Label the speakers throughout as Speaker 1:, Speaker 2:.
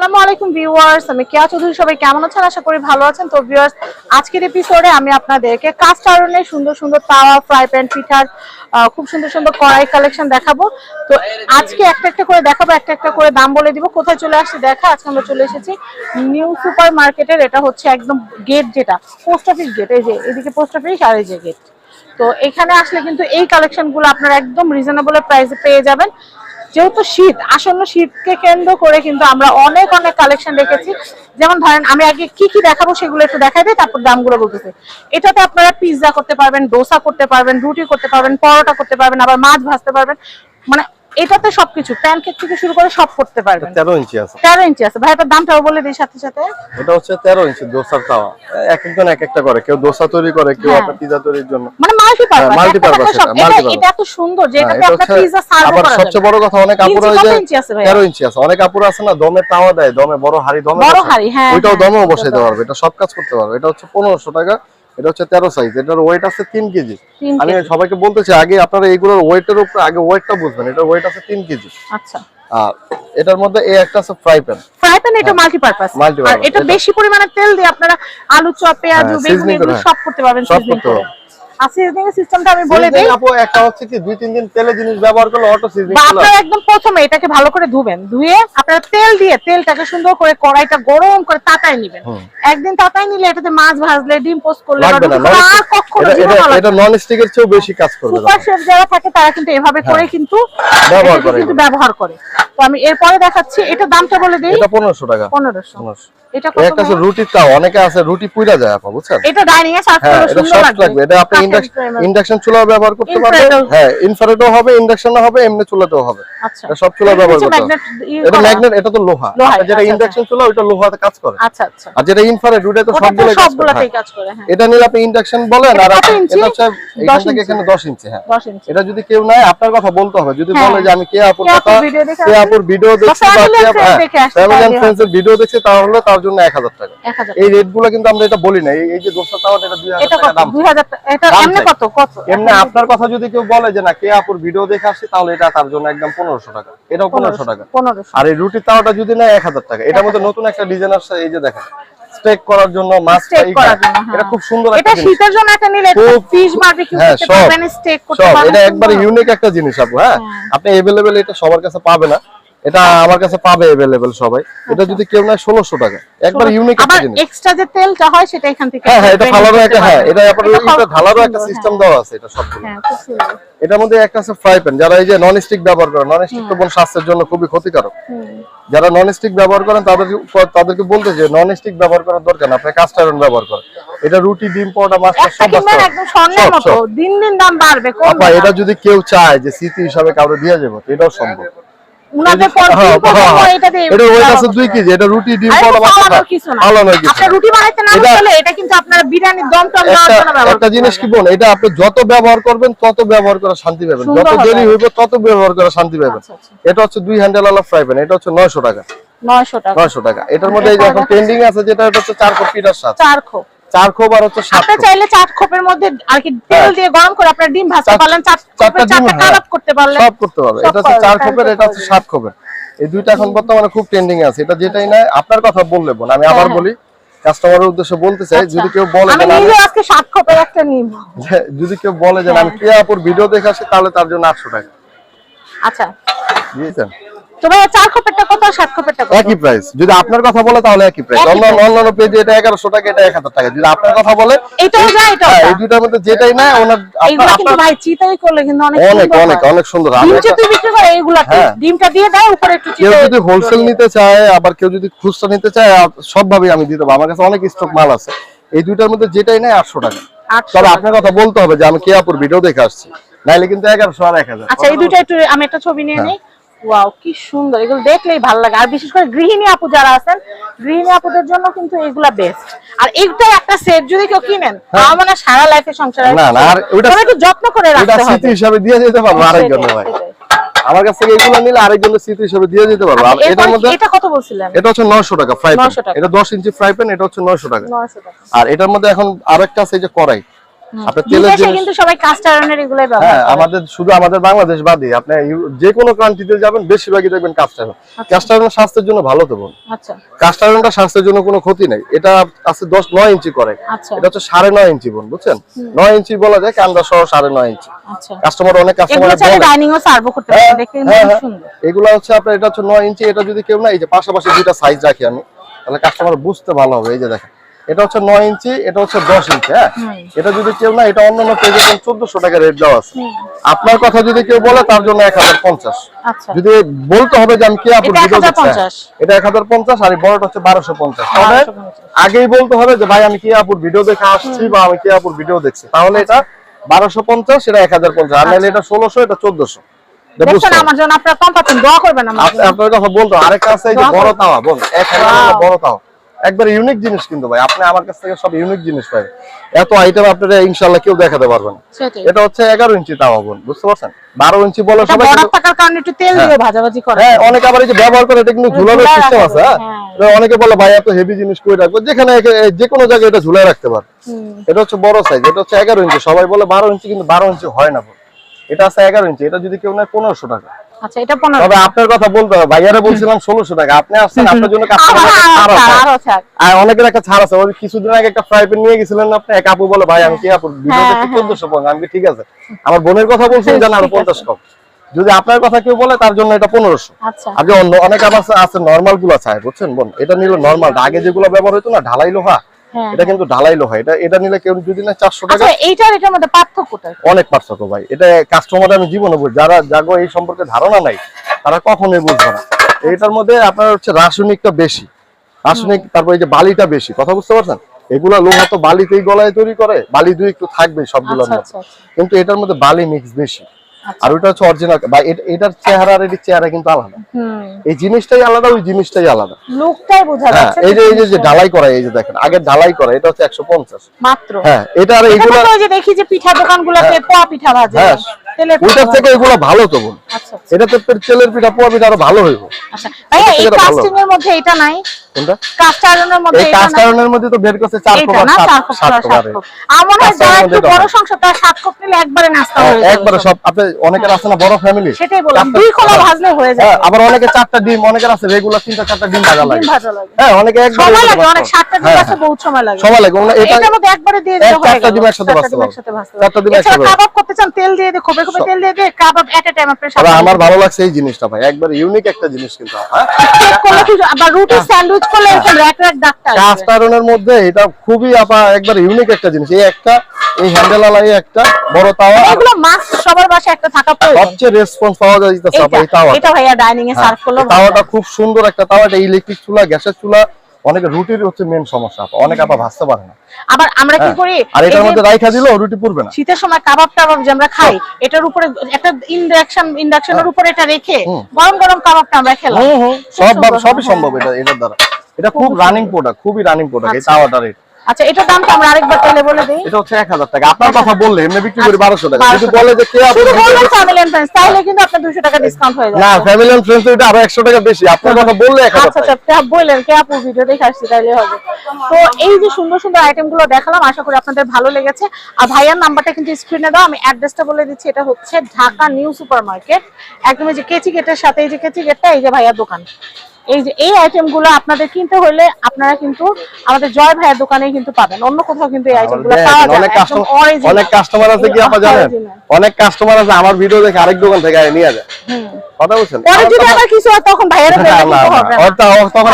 Speaker 1: আসসালামু আলাইকুম ভিউয়ার্স, আমি কেয়া চৌধুরী, সবাই কেমন আছেন? আশা করি ভালো আছেন। তো ভিউয়ার্স, আজকের এপিসোডে আমি আপনাদেরকে কাস্ট আয়রনের সুন্দর সুন্দর তাওয়া ফ্রাই প্যান পিঠার খুব সুন্দর সুন্দর কড়াই কালেকশন দেখাবো। তো আজকে একটা একটা করে দেখাবো, একটা একটা করে দাম বলে দিব। কোথায় চলে আসছে দেখা, আজকে আমরা চলে এসেছি নিউ সুপার মার্কেটের এটা হচ্ছে একদম গেট যেটা পোস্ট অফিস গেট এই যে, এদিকে পোস্ট অফিস আর এই যে গেট তো এখানে আসলে কিন্তু এই কালেকশনগুলো আপনারা একদম রিজনেবল প্রাইসে পেয়ে যাবেন। যেহেতু শীত, আসন্ন শীতকে কেন্দ্র করে কিন্তু আমরা অনেক অনেক কালেকশন রেখেছি যেমন ধরেন, আমি আগে কি কি দেখাবো সেগুলো একটু দেখাই দিই, তারপর দামগুলো বলতেছি। এটাতে আপনারা পিৎজা করতে পারবেন ডোসা করতে পারবেন, রুটি করতে পারবেন, পরোটা করতে পারবেন, আবার মাছ ভাজতে পারবেন। মানে এটাতে সবকিছু। প্যানকেক থেকে শুরু করে সব করতে পারবেন।
Speaker 2: তেরো ইঞ্চি আছে।
Speaker 1: তেরো ইঞ্চি আছে। ভাই এটার দামটাও বলে দিই সাথে সাথে।
Speaker 2: এটা হচ্ছে তেরো ইঞ্চি দোসার তাওয়া। এক একজন এক একটা করে। কেউ দোসা তৈরি করে কেউ
Speaker 1: হ্যাঁ।
Speaker 2: আপনার পিজা তৈরির জন্য।
Speaker 1: মানে মাল্টি
Speaker 2: হ্যাঁ, multi-purpose
Speaker 1: পারপাস
Speaker 2: এটা,
Speaker 1: এটা
Speaker 2: multi-purpose।
Speaker 1: এটা এত সুন্দর যে
Speaker 2: হ্যাঁ,
Speaker 1: এটাতে
Speaker 2: এটা
Speaker 1: আপনার পিৎজা সার্ভ
Speaker 2: আবার
Speaker 1: করা
Speaker 2: সবচেয়ে বড় কথা অনেক আপুরা
Speaker 1: কত
Speaker 2: যে
Speaker 1: ইঞ্চি আছে ভাইয়া?
Speaker 2: তেরো ইঞ্চি আছে। অনেক আপুরা আছে না দমে তাওয়া দেয় দমে বড় হাড়ি দমে
Speaker 1: বড়। হাঁড়ি, হ্যাঁ,
Speaker 2: ওইটাও
Speaker 1: হ্যাঁ,
Speaker 2: দমেও বসাইতে পারবে। এটা সব কাজ করতে পারবে। এটা হচ্ছে পনেরোশো টাকা এটা হচ্ছে তেরো সাইজ এটার ওয়েট আছে তিন কেজি। আমি। সবাইকে বলতেছি আগে আপনারা এইগুলোর ওয়েটের উপরে আগে ওয়েটটা বুঝবেন এটার ওয়েট আছে তিন কেজি।
Speaker 1: আচ্ছা।
Speaker 2: আর এটার মধ্যে এই একটা আছে ফ্রাই প্যান
Speaker 1: ফ্রাই প্যান এটা মাল্টিপারপাস
Speaker 2: হ্যাঁ,
Speaker 1: আর এটা বেশি পরিমাণে তেল দিয়ে আপনারা আলু চপ পেঁয়াজ
Speaker 2: হ্যাঁ,
Speaker 1: বেগুন এগুলো সব করতে পারবেন
Speaker 2: সব
Speaker 1: সিজনিং
Speaker 2: করতে
Speaker 1: করে।
Speaker 2: পারবেন।
Speaker 1: সিজনিং সিস্টেমটা আমি বলে দেই।
Speaker 2: আপু একটা হচ্ছে কি দুই তিন দিন তেলে জিনিস ব্যবহার করলে অটো সিজনিং
Speaker 1: আপনারা একদম প্রথমে এটাকে ভালো করে ধুবেন। ধুয়ে আপনারা তেল দিয়ে তেলটাকে সুন্দর করে কড়াইটা গরম করে তাতায় নেবেন। একদিন তাতায় নিলে এটাতে মাছ ভাজলে ডিম পোস্ট করলে বা
Speaker 2: লাগবে না
Speaker 1: রুটি করলে
Speaker 2: non-stick-
Speaker 1: আর কখনো
Speaker 2: এটা-। নন স্টিকের চেয়েও বেশি কাজ করবে
Speaker 1: সুপার শেফ যারা থাকে তারা কিন্তু এভাবে করে কিন্তু
Speaker 2: ব্যবহার করে
Speaker 1: কিন্তু ব্যবহার করে। তো আমি এরপরে দেখাচ্ছি এটা দামটা বলে দিই।
Speaker 2: এটা পনেরোশো টাকা।
Speaker 1: পনেরোশো। এটা
Speaker 2: একটা আছে
Speaker 1: ভাইয়া?
Speaker 2: তাও অনেকে আছে রুটি পুইরা যায় আপা বুঝছেন?
Speaker 1: এটা ডাইনিং এ সার্ভ
Speaker 2: হ্যাঁ
Speaker 1: করলে সুন্দর লাগবে।
Speaker 2: এটা আপনি ইন্ডাকশন চুলা ব্যবহার করতে পারবেন। হ্যাঁ ইনফ্রারেডও হবে ইন্ডাকশনও হবে এমনি চুলাতেও হবে।
Speaker 1: আচ্ছা।
Speaker 2: এটা সব চুলা ব্যবহার করতে এটা ম্যাগনেট এটা তো লোহা। যেটা
Speaker 1: আচ্ছা,
Speaker 2: ইন্ডাকশন চুলা ওইটা লোহাতে কাজ করে।
Speaker 1: আচ্ছা আচ্ছা।
Speaker 2: আর যেটা ইনফ্রারেড
Speaker 1: ওটা তো
Speaker 2: সবগুলো কাজ করে। হ্যাঁ।
Speaker 1: কাজ করে হ্যাঁ।
Speaker 2: এটা নিলে আপনি ইন্ডাকশন বলেন আর? এটা হচ্ছে এখান থেকে এখানে 10 ইঞ্চি হ্যাঁ।
Speaker 1: 10 ইঞ্চি।
Speaker 2: এটা যদি কেউ নেয় আপনার কথা বলতে হবে। যদি
Speaker 1: হ্যাঁ।
Speaker 2: বলে যে আমি কে আপুর কথা কে আপুর ভিডিও দেখছি বা কে
Speaker 1: and
Speaker 2: আপু-
Speaker 1: friends দেখে আসছি,
Speaker 2: family and
Speaker 1: তাহলে
Speaker 2: ভিডিও দেখছি তাহলে তার জন্য 1000 টাকা। এই রেটগুলো কিন্তু আমরা এটা বলি না। এই- যে দোসা তাওয়াটা এটা 2000
Speaker 1: এটা
Speaker 2: টাকা দাম
Speaker 1: 2000 এটা এমনি কত? কত?
Speaker 2: এমনি আপনার কথা যদি কেউ বলে যে না কে আপুর ভিডিও দেখে আসছি তাহলে এটা তার জন্য একদম 1500 টাকা। এটাও 1500 টাকা।
Speaker 1: 1500
Speaker 2: আর এই রুটি তাওয়াটা যদি নেয় 1000 টাকা। এটার মধ্যে নতুন একটা ডিজাইন আসছে এই যে দেখেন। স্টেক করার জন্য মাছ
Speaker 1: হ্যাঁ।
Speaker 2: এটা খুব সুন্দর
Speaker 1: এটা শীতের জন্য একটা নিলে ফিশ বারবিকিউ
Speaker 2: হ্যাঁ,
Speaker 1: করতে
Speaker 2: সব,
Speaker 1: পারবেন স্টেক করতে পারবেন
Speaker 2: এটা একবারে ইউনিক একটা জিনিস আপু হ্যাঁ। আপনি এভেলেবেল এটা সবার কাছে পাবে না। এটা আমার কাছে পাবে এভেলেবেল সবাই। এটা যদি কেউ নেয় 1600 টাকা। একবার ইউনিক একটা
Speaker 1: আবার
Speaker 2: জিনিস।
Speaker 1: এক্সট্রা যে তেলটা হয় সেটা এখান থেকে
Speaker 2: হ্যাঁ হ্যাঁ এটা একটা হ্যাঁ এটা ঢালারও একটা সিস্টেম
Speaker 1: হ্যাঁ।
Speaker 2: দেওয়া আছে এটা সবগুলো।
Speaker 1: হ্যাঁ খুব সুন্দর।
Speaker 2: এটার মধ্যে একটা আছে ফ্রাই প্যান যারা এই যে নন স্টিক ব্যবহার করে নন স্টিক তো বোন স্বাস্থ্যের জন্য খুবই ক্ষতিকারক। যারা নন স্টিক ব্যবহার করেন তাদেরকে তাদেরকে বলতে যে নন স্টিক ব্যবহার করার দরকার না আপনি কাস্ট আয়রন ব্যবহার করেন। এটা রুটি ডিম পরোটা মাছ সব
Speaker 1: একদম স্বর্ণের মতো। দিন দিন দাম বাড়বে
Speaker 2: আপা এটা যদি কেউ চায় যে স্মৃতি হিসাবে কাউকে দিয়ে যাব এটাও সম্ভব।
Speaker 1: উনাদের পর
Speaker 2: হ্যাঁ, হ্যাঁ, হ্যাঁ।
Speaker 1: এটা
Speaker 2: এটা ওয়েট আছে
Speaker 1: ব্যবহার
Speaker 2: কেজি এটা রুটি ডিম পরোটা
Speaker 1: এটা
Speaker 2: মাছ
Speaker 1: ফালানোর কিছু না।
Speaker 2: ফালানোর কিছু
Speaker 1: আপনার
Speaker 2: না।
Speaker 1: রুটি বানাইতে না পারলে এটা কিন্তু আপনার বিরিয়ানির দম টম দেওয়ার জন্য ব্যবহার
Speaker 2: একটা জিনিস কি
Speaker 1: পারবেন।
Speaker 2: এটা আপনি যত ব্যবহার করবেন তত ব্যবহার করে শান্তি পাবেন যত দেরি হইবে তত ব্যবহার করে শান্তি পাবেন
Speaker 1: আচ্ছা, আচ্ছা।
Speaker 2: এটা হচ্ছে দুই হ্যান্ডেল আলা ফ্রাই প্যান এটা হচ্ছে 900 টাকা
Speaker 1: 900 টাকা
Speaker 2: 900 টাকা এটার মধ্যে এখন ট্রেন্ডিং আছে যেটা এটা হচ্ছে চার কোপ পিঠার সাথে
Speaker 1: চার খোপ
Speaker 2: চার খোপ আর হচ্ছে সাত
Speaker 1: আপনি চাইলে চার খোপের মধ্যে আর কি তেল
Speaker 2: হ্যাঁ।
Speaker 1: দিয়ে গরম করে আপনার ডিম ভাজতে পারলেন চার খোপের চারটা
Speaker 2: হ্যাঁ।
Speaker 1: করতে পারলেন।
Speaker 2: সব করতে পারবে এটা হচ্ছে চার খোপের এটা হচ্ছে সাত খোপের। এই দুইটা এখন বর্তমানে খুব ট্রেন্ডিং আছে। এটা যেটাই আপনার কথা বললে বোন আমি আবার
Speaker 1: হ্যাঁ,
Speaker 2: বলি কাস্টমারের উদ্দেশ্যে বলতে চাই যদি কেউ বলে
Speaker 1: আমি আজকে সাত খোপের একটা নিব।
Speaker 2: যদি কেউ বলে যে আমি ভিডিও দেখে আসি তাহলে তার জন্য আটশো টাকা।
Speaker 1: আচ্ছা।
Speaker 2: বুঝেছেন?
Speaker 1: তো ভাইয়া চার খোপেরটা কত সাত খোপেরটা কত?
Speaker 2: একই প্রাইস যদি আপনার কথা বলে তাহলে একই প্রাইস অন্যান্য অন্যান্য পেজে এটা এগারোশো টাকা এটা এক হাজার টাকা। যদি আপনার কথা বলে
Speaker 1: এটাও যায় এটাও
Speaker 2: হ্যাঁ, এই দুইটার মধ্যে যেটাই না ওনার আপনার
Speaker 1: কিন্তু ভাই চিতাই করলে কিন্তু অনেক
Speaker 2: অনেক অনেক অনেক সুন্দর।
Speaker 1: ডিম
Speaker 2: এটা-
Speaker 1: বিক্রি করে এইগুলাকে
Speaker 2: হ্যাঁ।
Speaker 1: ডিমটা দিয়ে দেয় উপরে একটু
Speaker 2: কেউ যদি হোলসেল নিতে চায় আবার কেউ যদি খুচরা নিতে চায় আ- সবভাবেই আমি দিতে পারব। আমার কাছে অনেক স্টক মাল আছে। এই দুইটার মধ্যে যেটাই নেই আটশো টাকা।
Speaker 1: 800
Speaker 2: তবে আপনার কথা বলতে হবে যে আমি কে আপুর ভিডিও দেখে আসছি। নাইলে কিন্তু এগারোশো আর এক হাজার।
Speaker 1: আচ্ছা এই দুইটা একটু আমি একটা ছবি নিয়ে
Speaker 2: হ্যাঁ।
Speaker 1: নিই। ওয়াও কি সুন্দর। এগুলো দেখলেই ভালো লাগে। আর বিশেষ করে গৃহিণী আপু যারা আছেন গৃহিণী আপুদের জন্য কিন্তু এগুলা বেস্ট আর এইটা একটা সেট যদি কেউ কিনেন আমার মনে হয় সারা লাইফে সংসারে
Speaker 2: হ্যাঁ। না, না, আর
Speaker 1: তবে একটু যত্ন করে রাখতে
Speaker 2: স্মৃতি
Speaker 1: হবে
Speaker 2: হিসাবে দিয়ে যেতে পারব আরেকজন ভাই। আমার কাছ থেকে এগুলো নিলে আরেকজনের স্মৃতি হিসাবে দিয়ে যেতে পারব। আর এটার মধ্যে
Speaker 1: এটা কত বলছিলেন?
Speaker 2: এটা হচ্ছে নয়শো টাকা ফ্রাই প্যান এটা দশ ইঞ্চি ফ্রাই প্যান এটা হচ্ছে নয়শো টাকা।
Speaker 1: 900 টাকা।
Speaker 2: আর এটার মধ্যে এখন আরেকটা আছে যে কড়াই। আপনার তেলের জিনিস
Speaker 1: কিন্তু সবাই কাস্ট আয়রনের এগুলোই ব্যবহার
Speaker 2: হ্যাঁ আমাদের শুধু আমাদের বাংলাদেশ বাদে আপনি যে কোনো কান্ট্রিতে যাবেন বেশিরভাগই দেখবেন কাস্টার স্বাস্থ্যের জন্য ভালো তো বোন।
Speaker 1: আচ্ছা।
Speaker 2: কাস্টারনটা স্বাস্থ্যের জন্য কোনো ক্ষতি নাই। এটা আছে দশ নয় ইঞ্চি করে।
Speaker 1: আচ্ছা।
Speaker 2: এটা হচ্ছে সাড়ে নয় ইঞ্চি বোন বুঝছেন? নয় ইঞ্চি বলা যায় কান্দা সহ সাড়ে নয় ইঞ্চি।
Speaker 1: আচ্ছা।
Speaker 2: কাস্টমার অনেক কাস্টমার
Speaker 1: চাইলে ডাইনিং ও সার্ভ করতে দেখতে কিন্তু
Speaker 2: হ্যাঁ, হ্যাঁ।
Speaker 1: সুন্দর।
Speaker 2: এগুলো হচ্ছে আপনার এটা হচ্ছে নয় ইঞ্চি এটা যদি কেউ না এই যে পাশাপাশি দুইটা সাইজ রাখি আমি তাহলে কাস্টমার বুঝতে ভালো হবে। এই যে দেখেন। এটা হচ্ছে নয় ইঞ্চি এটা হচ্ছে দশ ইঞ্চি হ্যাঁ? এটা যদি কেউ না এটা অন্যান্য পেজে চোদ্দশো টাকা রেট দেওয়া আছে। আপনার কথা যদি কেউ বলে তার জন্য এক হাজার পঞ্চাশ।
Speaker 1: আচ্ছা।
Speaker 2: যদি বলতে হবে যে আমি কে ভিডিও
Speaker 1: 1050
Speaker 2: হ্যাঁ, এটা এক হাজার পঞ্চাশ আর বড়টা হচ্ছে বারোশো পঞ্চাশ। তবে আগেই বলতে হবে যে ভাই আমি কে আপুর ভিডিও দেখে আসছি বা আমি কে আপুর ভিডিও দেখছি। তাহলে এটা বারোশো পঞ্চাশ এটা এক হাজার পঞ্চাশ। আর নাহলে এটা ষোলোশো এটা চোদ্দশো।
Speaker 1: আমার জন্য আপনারা কম পাচ্ছেন দোয়া করবেন
Speaker 2: আপনার কথা বলতো আরেকটা আছে বড় তাওয়া বল এক হাজার বড় তাওয়া। একবার ইউনিক জিনিস কিন্তু ভাই। আপনি আমার কাছ থেকে সব ইউনিক জিনিস পাবেন। এত আইটেম আপনারা ইনশাল্লাহ কেউ দেখাতে পারবেন এটা হচ্ছে এগারো ইঞ্চি তাওয়া বোন বুঝতে পারছেন? বারো ইঞ্চি বলে সবাই
Speaker 1: বড় থাকার কারণে একটু তেল দিয়ে ভাজাভাজি করে
Speaker 2: হ্যাঁ অনেকে আবার এই যে ব্যবহার করে এটা কিন্তু ঝুলানোর সিস্টেম আছে হ্যাঁ?
Speaker 1: যায়,
Speaker 2: অনেকে বলে ভাই এত হেভি জিনিস কই রাখব? যেখানে যে কোনো জায়গায় এটা ঝুলাই রাখতে পারে। এটা হচ্ছে বড় সাইজ এটা হচ্ছে এগারো ইঞ্চি। সবাই বলে বারো ইঞ্চি কিন্তু বারো ইঞ্চি হয় না। এটা আছে এগারো ইঞ্চি এটা যদি কেউ নেয় পনেরোশো টাকা।
Speaker 1: আচ্ছা এটা পনেরো
Speaker 2: তবে আপনার কথা বলতে হবে ভাইয়ারা বলছিলাম ষোলোশো টাকা। আপনি আসছেন আপনার জন্য কাস্টমার আরও আরও
Speaker 1: আর
Speaker 2: অনেকের একটা ছাড় আছে ওই কিছুদিন আগে একটা ফ্রাই প্যান নিয়ে গেছিলেন না আপনি? এক আপু বলে ভাই আমি কি আপু ভিডিও
Speaker 1: হ্যাঁ,
Speaker 2: দেখি
Speaker 1: হ্যাঁ।
Speaker 2: পঞ্চাশ আমি ঠিক আছে। আমার বোনের কথা বলছেন জান আরও
Speaker 1: ঠিক আছে।
Speaker 2: পঞ্চাশ কম। যদি আপনার কথা কেউ বলে তার জন্য এটা পনেরোশো।
Speaker 1: আচ্ছা।
Speaker 2: আগে অন্য অনেক আবার আছে- নর্মালগুলো চায় বুঝছেন বোন? এটা নিলে নর্মাল আগে যেগুলো ব্যবহার হতো না ঢালাই লোহা।
Speaker 1: হ্যাঁ
Speaker 2: এটা কিন্তু ঢালাই লোহা এটা এটা নিলে কেউ যদি না চারশো টাকা
Speaker 1: আচ্ছা এইটার এটার মধ্যে পার্থক্যটা
Speaker 2: অনেক পার্থক্য ভাই। এটা কাস্টমার আমি জীবনে বুঝি যারা জাগো এই সম্পর্কে ধারণা নাই তারা কখনোই বুঝবে না। এটার মধ্যে আপনার হচ্ছে রাসায়নিকটা বেশি। রাসায়নিক তারপর এই যে বালিটা বেশি। কথা বুঝতে পারছেন? এগুলা লোহা তো বালিতেই গলায় তৈরি করে বালি দুই একটু থাকবে সবগুলোর
Speaker 1: আচ্ছা
Speaker 2: মধ্যে।
Speaker 1: আচ্ছা।
Speaker 2: কিন্তু এটার মধ্যে বালি মিক্স বেশি। আর ওটা হচ্ছে অরিজিনাল বা এটার চেহারা আর এটির চেহারা কিন্তু আলাদা। এই জিনিসটাই আলাদা ওই জিনিসটাই আলাদা।
Speaker 1: লুকটাই বোঝা
Speaker 2: হ্যাঁ
Speaker 1: যাচ্ছে
Speaker 2: এই যে এই যে ঢালাই করা এই যে দেখেন আগে ঢালাই করা এটা হচ্ছে একশো পঞ্চাশ।
Speaker 1: মাত্র।
Speaker 2: হ্যাঁ এটা আর এইগুলো
Speaker 1: ওই যে দেখি যে পিঠা দোকানগুলোতে পোয়া পিঠা ভাজে।
Speaker 2: হ্যাঁ ওইটার থেকে এগুলো ভালো তো বোন
Speaker 1: আচ্ছা আচ্ছা।
Speaker 2: তেলের পিঠা পোয়া পিঠা আরও ভালো হইব।
Speaker 1: আচ্ছা এই কাস্টিং এর মধ্যে এটা নাই?
Speaker 2: কোনটা?
Speaker 1: কাস্ট আয়রনের মধ্যে
Speaker 2: এই কাস্ট আয়রনের মধ্যে তো বের করছে চার কোপ
Speaker 1: না?
Speaker 2: আর
Speaker 1: চার
Speaker 2: সাত
Speaker 1: কোপ আর
Speaker 2: কোপ
Speaker 1: সাত
Speaker 2: আর
Speaker 1: কোপ। আমার হয় যারা একটু বড় সংসার তারা সাত কোপ নিলে একবারে নাস্তা হয়ে যাবে।
Speaker 2: একবারে সব আপনি অনেকের আছে না বড় ফ্যামিলি
Speaker 1: সেটাই বললাম দুই খোলা ভাজলে হয়ে যায়।
Speaker 2: হ্যাঁ আবার অনেকে চারটা ডিম অনেকের আছে রেগুলার তিনটা চারটা ডিম ভাজা লাগে। হ্যাঁ অনেকে একবার
Speaker 1: সময় লাগে অনেক সাতটা দিন আছে বহুত সময় লাগে।
Speaker 2: সময় লাগে। এটা
Speaker 1: এটার মধ্যে একবারে দিয়ে
Speaker 2: এক
Speaker 1: দিলে
Speaker 2: চারটা ডিম একসাথে
Speaker 1: চারটা ডিম একসাথে ভাজতে কাবাব করতে চান তেল দিয়ে দিয়ে খোপে খোপে তেল দিয়ে দিয়ে কাবাব এট টাইম আপনি সাথে
Speaker 2: আমার ভালো লাগছে এই জিনিসটা ভাই। একবার ইউনিক একটা জিনিস কিন্তু হ্যাঁ
Speaker 1: কি আবার রুটি স্যান্ডউইচ করলে এরকম র্যাক র্যাক ডাক্তার
Speaker 2: কাস্ট মধ্যে এটা খুবই আপা একবার ইউনিক একটা জিনিস। এই একটা এই হ্যান্ডেল আলা এই একটা বড় তাওয়া।
Speaker 1: এগুলো মাস্ক সবার বাসায় একটা থাকা প্রয়োজন।
Speaker 2: সবচেয়ে রেসপন্স পাওয়া যায় এই তাওয়া
Speaker 1: এটা ভাইয়া ডাইনিং এ সার্ভ করল
Speaker 2: হ্যাঁ, তাওয়াটা খুব সুন্দর একটা তাওয়া। এটা ইলেকট্রিক চুলা গ্যাসের চুলা। অনেকে রুটির হচ্ছে মেন সমস্যা আপা। ভাজতে পারে না।
Speaker 1: আবার আমরা কি
Speaker 2: হ্যাঁ।
Speaker 1: করি?
Speaker 2: আর এটার মধ্যে রাইখা দিলেও রুটি পুরবে না।
Speaker 1: শীতের সময় কাবাব টাবাব যে আমরা খাই এটার উপরে একটা ইন্ডাকশন ইন্ডাকশনের উপরে এটা রেখে গরম গরম কাবাবটা আমরা খেলাম।
Speaker 2: সব সবই
Speaker 1: হ্যাঁ।
Speaker 2: সম্ভব এটা এটার দ্বারা। এটা খুব রানিং প্রোডাক্ট খুবই রানিং প্রোডাক্ট এই
Speaker 1: আচ্ছা।
Speaker 2: তাওয়াটার এটা।
Speaker 1: আচ্ছা এটার দামটা আমরা আরেকবার তাহলে বলে দিই।
Speaker 2: এটা হচ্ছে এক হাজার টাকা। আপনার কথা বললে এমনি বিক্রি করি বারোশো টাকা।
Speaker 1: 1200
Speaker 2: যদি বলে যে কে আপনি
Speaker 1: ফ্যামিলি এন্ড ফ্রেন্ডস তাহলে কিন্তু আপনার 200 টাকা ডিসকাউন্ট হয়ে যাবে।
Speaker 2: না ফ্যামিলি এন্ড ফ্রেন্ডস এটা আরও একশো টাকা বেশি। আপনার কথা বললে এক হাজার
Speaker 1: আচ্ছা আচ্ছা বললেন কে আপু? ভিডিও দেখে আসছি তাইলে হবে। তো এই যে সুন্দর সুন্দর আইটেমগুলো দেখালাম আশা করি আপনাদের ভালো লেগেছে। আর ভাইয়ার নাম্বারটা কিন্তু স্ক্রিনে দাও আমি অ্যাড্রেসটা বলে দিচ্ছি। এটা হচ্ছে ঢাকা নিউ সুপার মার্কেট একদম এই যে কেচি গেটের সাথে এই যে কেচি গেটটা এই যে ভাইয়ার দোকান। এই যে এই আইটেমগুলো আপনাদের কিনতে হলে আপনারা কিন্তু আমাদের জয় ভাইয়ের দোকানে কিন্তু পাবেন। অন্য কোথাও কিন্তু এই আইটেমগুলো পাওয়া যায়
Speaker 2: অনেক কাস্টমার আছে কি আপা জানেন? অনেক কাস্টমার আছে আমার ভিডিও দেখে আরেক দোকান থেকে নিয়ে যায়। কথা বলছেন?
Speaker 1: পরে যদি আবার কিছু হয় তখন ভাইয়েরা
Speaker 2: না,
Speaker 1: হবে।
Speaker 2: তা- তখন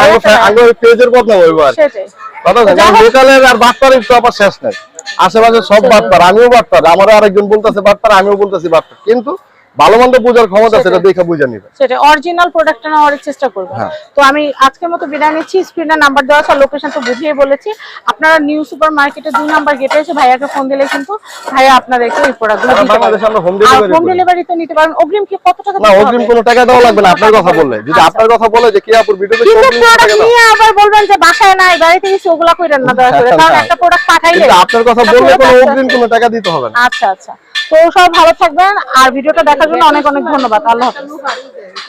Speaker 2: আগে পেজের বদনাম হইব আর কথা লোকালের আর বাটপারের তো আবার শেষ নাই। আশেপাশে সব বাটপার আমিও বাটপার আমারও আরেকজন বলতেছে বাটপার আমিও বলতেছি বাটপার। কিন্তু ভালো মন্দ বোঝার ক্ষমতা সেটা দেখে বুঝে নিবে।
Speaker 1: সেটা অরিজিনাল নেওয়ার চেষ্টা করব।
Speaker 2: হ্যাঁ।
Speaker 1: তো আমি আজকের মতো বিদায় নিচ্ছি স্ক্রিনে নাম্বার দেওয়া আছে লোকেশন তো বুঝিয়ে বলেছি। আপনারা নিউ সুপার মার্কেটে দুই নাম্বার গেটে এসে ভাইয়াকে ফোন দিলে কিন্তু ভাইয়া আপনাদেরকে এই প্রোডাক্টগুলো দিতে পারবে। হোম ডেলিভারি তো নিতে পারবেন। অগ্রিম কি কত টাকা
Speaker 2: না অগ্রিম কোনো টাকা দেওয়া লাগবে না আপনার কথা বললে। যদি
Speaker 1: আচ্ছা।
Speaker 2: আপনার কথা বলে যে কি আপুর ভিডিওতে
Speaker 1: প্রোডাক্ট নিয়ে আবার বলবেন যে বাসায় নাই বাড়িতে গেছি ওগুলা কইরেন না দয়া করে। কারণ একটা প্রোডাক্ট পাঠাইলে
Speaker 2: আপনার কথা বললে কোনো অগ্রিম কোনো টাকা দিতে হবে না।
Speaker 1: আচ্ছা আচ্ছা। তো সব ভালো থাকবেন আর ভিডিওটা দেখার জন্য অনেক অনেক ধন্যবাদ। আল্লাহ হাফেজ।